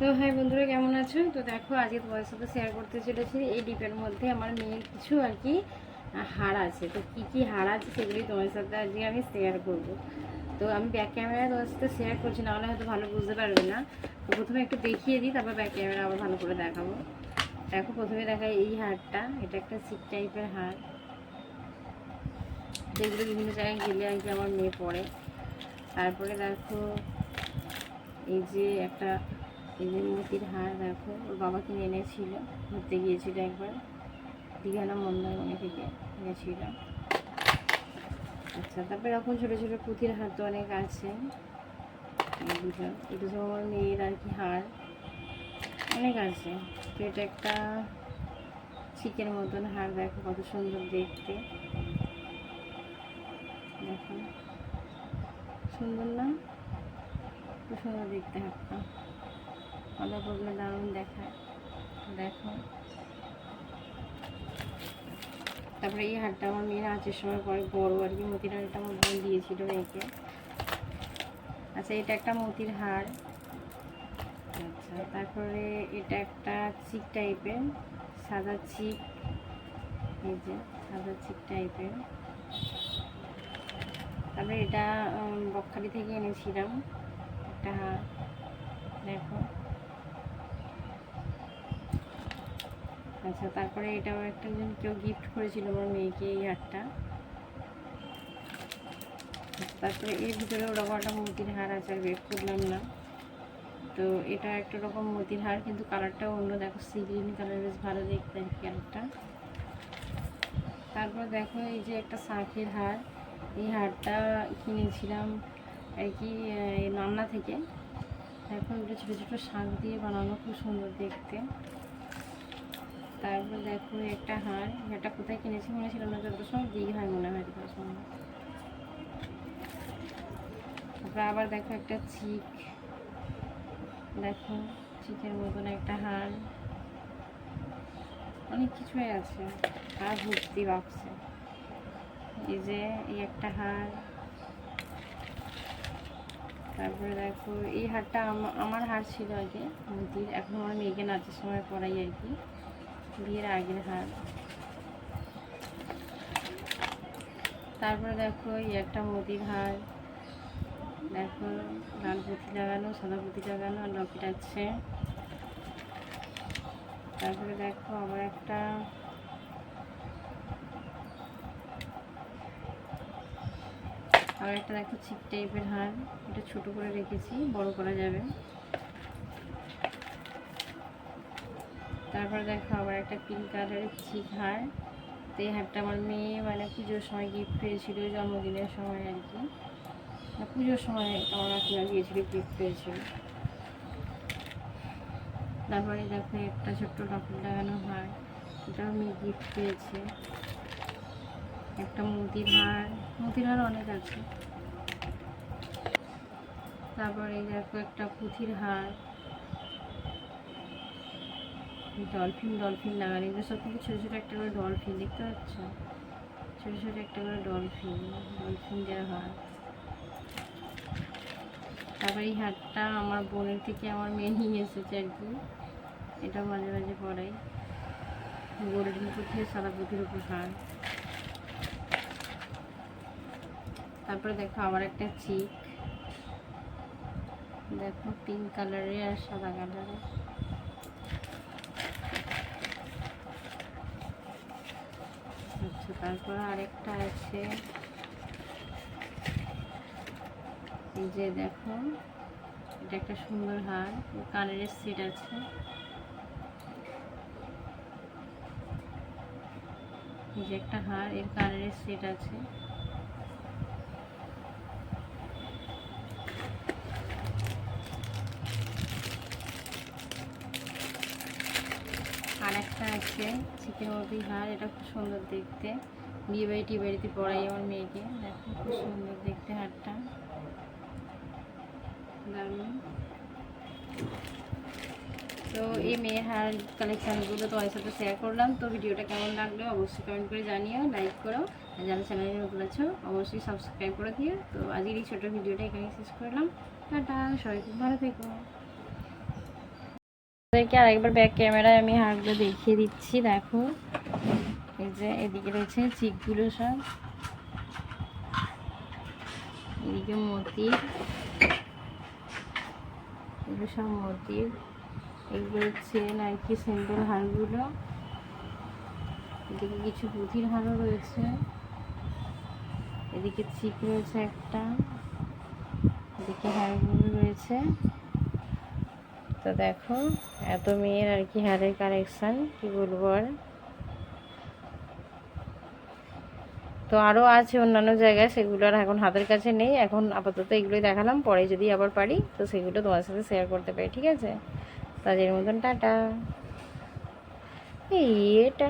তো হ্যাঁ বন্ধুরা, কেমন আছো? তো দেখো, আজকে তোমার সাথে শেয়ার করতে চলেছি এই ডিপের মধ্যে আমার মেয়ের কিছু আর কি হাড় আছে। তো কি কি হাড় আছে সেগুলি তোমার সাথে আজকে আমি শেয়ার করব। তো আমি ব্যাক ক্যামেরায় তোমার সাথে শেয়ার করছি, নাহলে হয়তো ভালো বুঝতে পারবে না। তো প্রথমে একটু দেখিয়ে দিই, তারপর ব্যাক ক্যামেরা আবার ভালো করে দেখাবো। দেখো, প্রথমে দেখায় এই হাড়টা এটা একটা সিক টাইপের হাড় যেগুলো বিভিন্ন জায়গায় গেলে আর কি আমার মেয়ে পড়ে তারপরে দেখো, এই যে একটা এই যে মতির হার দেখো, ওর বাবা কিনে এনেছিল, ঘুরতে গিয়েছিল একবার। দীঘানা মন্দারমণি থেকে এনেছিল। আচ্ছা তারপরে এরকম ছোটো ছোটো পুঁথির হার তো অনেক আছে। দুটো সব আমার মেয়ের আর কি হার। অনেক আছে। তো এটা একটা চিকের মতন হার, দেখো কত সুন্দর দেখতে। দেখো। সুন্দর না? খুব সুন্দর দেখতে হাতটা করলে দারুণ দেখায়। দেখো। তারপরে এই হারটা আমার মেয়ের আঁচের সময় পরে বড় আর কি, মতির হারটা আমার বোন দিয়েছিল মেয়েকে। আচ্ছা এটা একটা মতির হার। আচ্ছা তারপরে এটা একটা চিক টাইপের, সাদা চিক। এই যে, সাদা চিক টাইপের। তারপরে এটা বকখালি থেকে এনেছিলাম একটা হার। দেখো। আচ্ছা তারপরে এটা আমার একটা জন কেউ গিফট করেছিল আমার মেয়েকে এই হারটা। তারপরে এর ভিতরে ওরকম একটা মতির হার আছে আর বের করলাম না। তো এটা একটা রকম মতির হার, কিন্তু কালারটা অন্য। দেখো সি গ্রিন কালার বেশ ভালো দেখতে আর কি কালারটা তারপর দেখো এই যে একটা শাঁখের হার। এই হারটা কিনেছিলাম আর কি নামনা থেকে। এখন ছোটো ছোটো শাঁখ দিয়ে বানানো, খুব সুন্দর দেখতে। তারপর দেখো একটা হার এটা কোথায় কিনেছি মনে ছিল না যত সময় দীঘায় মনে হয় যত সময়। তারপর আবার দেখো একটা চিক। দেখো, চিকের মতন একটা হার। অনেক কিছুই আছে। আর ভর্তি বাক্সে এই যে, এই একটা হার। তারপরে দেখো, এই হারটা আম- আমার হার ছিল আগে, মুদির। এখন আমার মেয়েকে নাচের সময় পরাই আর কি। বিয়ের আগের হার তারপরে দেখো এই একটা মুদির হার দেখো লাল পুঁথি লাগানো, সাদা পুঁথি লাগানো, আর লকেট আছে। তারপরে দেখো আবার একটা আর একটা দেখো চিক টাইপের হার, এটা ছোট করে রেখেছি, বড় করা যাবে। তারপরে দেখো আবার একটা পিঙ্ক কালারের চিক হার তো এই হারটা আমার মেয়ে মানে পুজোর সময় গিফট পেয়েছিল, জন্মদিনের সময় আর কি। পুজোর সময় আমার কাকিমা দিয়েছিল গিফট পেয়েছিল। তারপরে দেখো একটা ছোট্ট লকেট লাগানো হার, এটাও মেয়ে গিফট পেয়েছে। একটা মুদির হার মুদির হার অনেক আছে। তারপরে দেখো একটা পুঁথির হার ডলফিন ডলফিন লাগানো, এগুলো সব থেকে ছোটো ছোটো একটা করে ডলফিন দেখতে পাচ্ছ? ছোটো ছোটো একটা করে ডলফিন ডলফিন দেওয়া হয়। তারপর এই হারটা আমার বোনের থেকে আমার মেয়ে নিয়ে এসেছে আর কি। এটা মাঝে মাঝে পড়াই গোল্ডেন পুঁথি সাদা পুঁথির উপর হার। তারপরে দেখো আবার একটা চিক। দেখো পিঙ্ক কালারের আর সাদা কালারের আচ্ছা তারপর আরেকটা আছে। যে দেখো, এটা একটা সুন্দর হার কানের সিট আছে। যে একটা হার, এর কানের সিট আছে আর আছে চিকেন মধ্যেই হার এটা খুব সুন্দর দেখতে। বিয়ে বাড়ি, টিয়ে বাড়িতে পড়াই আমার মেয়েকে। দেখো, খুব সুন্দর দেখতে হারটা দারুণ। তো এই মেয়ের হার কালেকশানগুলো তোমার সাথে শেয়ার করলাম। তো ভিডিওটা কেমন লাগল অবশ্যই কমেন্ট করে জানিও লাইক করো। আর যারা চ্যানেলে নতুন আছো, অবশ্যই সাবস্ক্রাইব করে দিও। তো আজকের এই ছোটো ভিডিওটা এখানে শেষ করলাম। টাটা, সবাই খুব ভালো থেকো। আপনাদেরকে আরেকবার ব্যাক ক্যামেরায় আমি হারগুলো দেখিয়ে দিচ্ছি দেখো এই যে এদিকে রয়েছে চিকগুলো সব। এদিকে মতির। এগুলো সব মতির। এগুলো হচ্ছে আর কি সিম্পল হারগুলো। এদিকে কিছু পুঁথির হারও রয়েছে। এদিকে চিক রয়েছে একটা। এদিকে হারগুলো রয়েছে। তো দেখো, এত মেয়ের আর কি হারের কালেকশান কি বলব আর? তো আরও আছে অন্যান্য জায়গায়, সেগুলো আর এখন হাতের কাছে নেই। এখন আপাতত এগুলোই দেখালাম, পরে যদি আবার পারি, তো সেগুলো তোমার সাথে শেয়ার করতে পারি, ঠিক আছে? তাদের মতন টাটা। এই এটা।